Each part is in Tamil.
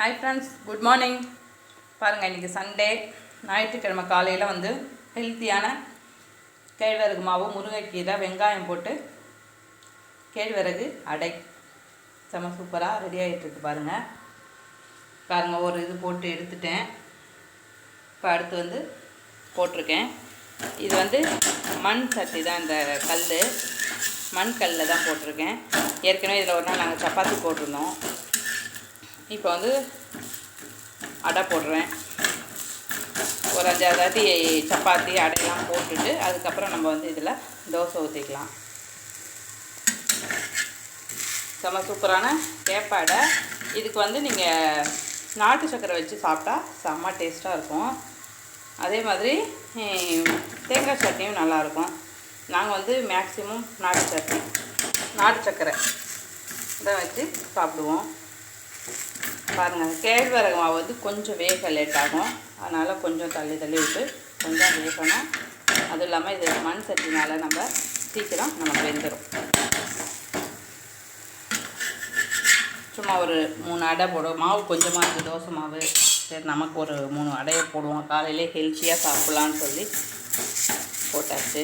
ஹாய் ஃப்ரெண்ட்ஸ் குட் மார்னிங் பாருங்கள் இன்றைக்கி சண்டே ஞாயிற்றுக்கிழமை காலையில் வந்து ஹெல்த்தியான கேழ்வரகு மாவு முருங்கைக்கீரை வெங்காயம் போட்டு கேழ்வரகு அடை. செம சூப்பராக ரெடி ஆகிட்டுருக்கு பாருங்கள் பாருங்கள் ஒரு இது போட்டு எடுத்துட்டேன். இப்போ அடுத்து வந்து போட்டிருக்கேன். இது வந்து மண் சட்டி தான் இந்த கல் மண் கல்லில் தான் போட்டிருக்கேன். ஏற்கனவே இதில் ஒரு நாள் நாங்கள் சப்பாத்தி போட்டிருந்தோம். இப்போ வந்து அடை போடுறேன். ஒரு அஞ்சாறு தாட்டி சப்பாத்தி அடையெல்லாம் போட்டுட்டு அதுக்கப்புறம் நம்ம வந்து இதில் தோசை ஊற்றிக்கலாம். செம்ம சூப்பரான கேப்பாடை இதுக்கு வந்து நீங்கள் நாட்டு சக்கரை வச்சு சாப்பிட்டா செம்ம டேஸ்ட்டாக இருக்கும். அதே மாதிரி தேங்காய் சட்னியும் நல்லாயிருக்கும். நாங்கள் வந்து மேக்ஸிமம் நாட்டு சட்னி நாட்டு சக்கரை இதை வச்சு சாப்பிடுவோம். பாருங்கள் கேழ்வரகு மாவு வந்து கொஞ்சம் வேக லேட் ஆகும். அதனால் கொஞ்சம் தள்ளி தள்ளி விட்டு கொஞ்சம் வேகணும். அதுவும் இல்லாமல் இது மண் சட்டினால் நம்ம சீக்கிரம் நமக்கு வெந்துடும் சும்மா ஒரு மூணு அடை போடுவோம். மாவு கொஞ்சமாக இருக்குது தோசை மாவு. சரி நமக்கு ஒரு மூணு அடையை போடுவோம். காலையிலே ஹெல்த்தியாக சாப்பிட்லான்னு சொல்லி போட்டாச்சு.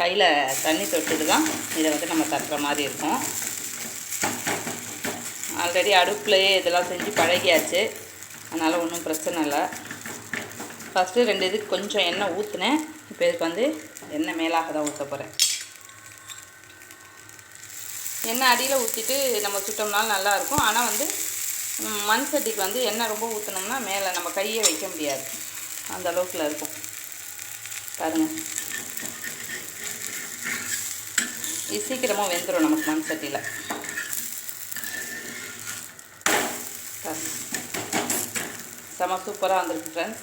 கையில் தண்ணி தொட்டுட்டு தான் இதை வந்து நம்ம தட்டுற மாதிரி இருக்கும். ஆல்ரெடி அடுப்புலையே இதெல்லாம் செஞ்சு பழகியாச்சு. அதனால் ஒன்றும் பிரச்சனை இல்லை. ஃபஸ்ட்டு ரெண்டு இதுக்கு கொஞ்சம் எண்ணெய் ஊற்றினேன் இப்போ இதுக்கு வந்து எண்ணெய் மேலாக தான் ஊற்ற போகிறேன் எண்ணெய் அடியில் ஊற்றிட்டு நம்ம சுட்டோம்னாலும் நல்லாயிருக்கும் ஆனால் வந்து மண் சட்டிக்கு வந்து எண்ணெய் ரொம்ப ஊற்றினோம்னா மேலே நம்ம கையை வைக்க முடியாது. அந்த அளவுக்குல இருக்கும். பாருங்கள் இது சீக்கிரமாக வெந்துடும் நமக்கு மண் சட்டியில். செம சூப்பராக வந்திருக்கு ஃப்ரெண்ட்ஸ்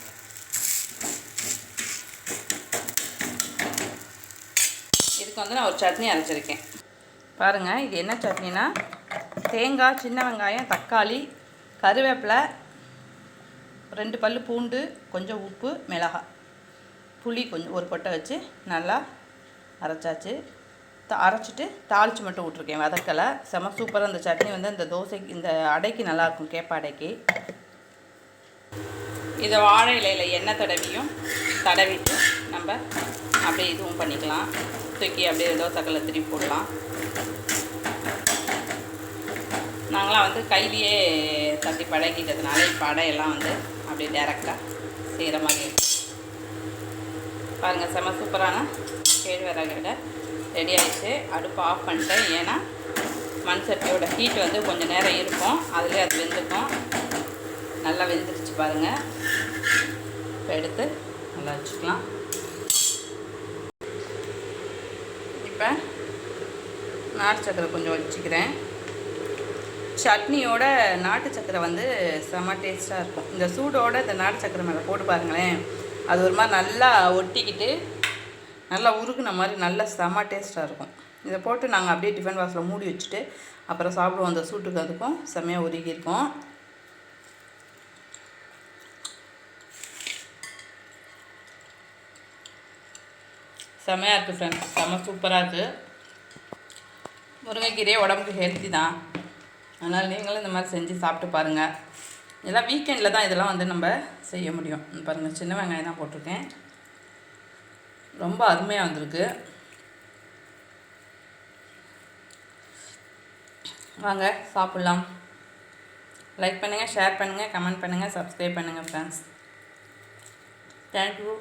இதுக்கு வந்து நான் ஒரு சட்னி அரைச்சிருக்கேன். பாருங்கள் இது என்ன சட்னினா தேங்காய் சின்ன வெங்காயம் தக்காளி கருவேப்பிலை ரெண்டு பல் பூண்டு கொஞ்சம் உப்பு மிளகாய். புளி கொஞ்சம் ஒரு கொட்டை வச்சு நல்லா அரைச்சாச்சு. அரைச்சிட்டு தாளித்து மட்டும் விட்ருக்கேன் வதக்கலை. செம சூப்பராக இந்த சட்னி வந்து இந்த தோசைக்கு இந்த அடைக்கு நல்லாயிருக்கும் கேப்ப அடைக்கு. இதை வாழை இலையில் எண்ணெய் தடவியும் தடவிட்டு நம்ம அப்படியே இதுவும் பண்ணிக்கலாம். தூக்கி அப்படியே தோசைக்கல்ல திருப்பி போடலாம். நாங்களாம் வந்து கையிலேயே தட்டி பழகிட்டதுனால இப்போ அடையெல்லாம் வந்து அப்படியே டேரெக்டாக செய்கிற மாதிரி பாருங்கள் செம சூப்பரான கேழ்வரகு ரெடி ஆகிடுச்சு அடுப்பு ஆஃப் பண்ணிட்டேன். ஏன்னா மண் சட்டியோட ஹீட் வந்து கொஞ்சம் நேரம் இருக்கும். அதுலேயே அது வெந்துக்கும். நல்லா வெந்துருச்சு பாருங்கள் இப்போ எடுத்து நல்லா வச்சுக்கலாம். இப்போ நாட்டு சக்கரை கொஞ்சம் வச்சுக்கிறேன். சட்னியோட நாட்டு சக்கரை வந்து செம டேஸ்ட்டாக இருக்கும். இந்த சூடோட இந்த நாட்டு சக்கரை மேலே போட்டு பாருங்களேன். அது ஒரு மாதிரி நல்லா ஒட்டிக்கிட்டு நல்லா உருகுன மாதிரி நல்லா செம டேஸ்ட்டாக இருக்கும். இதை போட்டு நாங்கள் அப்படியே டிஃபன் பாக்ஸில் மூடி வச்சுட்டு அப்புறம் சாப்பிடுவோம் அந்த சூட்டுக்கு அதுக்கும். செம்மையாக உருகியிருக்கோம். செம்மையாக இருக்குது ஃப்ரெண்ட்ஸ் செம்ம சூப்பராக இருக்குது முருங்கைக்கீரையே உடம்புக்கு ஹெல்த்தி தான். அதனால் நீங்களும் இந்த மாதிரி செஞ்சு சாப்பிட்டு பாருங்கள் இதெல்லாம் வீக்கெண்டில் தான் இதெல்லாம் வந்து நம்ம செய்ய முடியும். பாருங்கள் சின்ன வெங்காயம் தான் போட்டிருக்கேன். ரொம்ப அருமையாக வந்திருக்கு. வாங்க சாப்பிட்லாம். லைக் பண்ணுங்கள் ஷேர் பண்ணுங்கள் கமெண்ட் பண்ணுங்கள் சப்ஸ்கிரைப் பண்ணுங்கள் ஃப்ரெண்ட்ஸ் தேங்க்யூ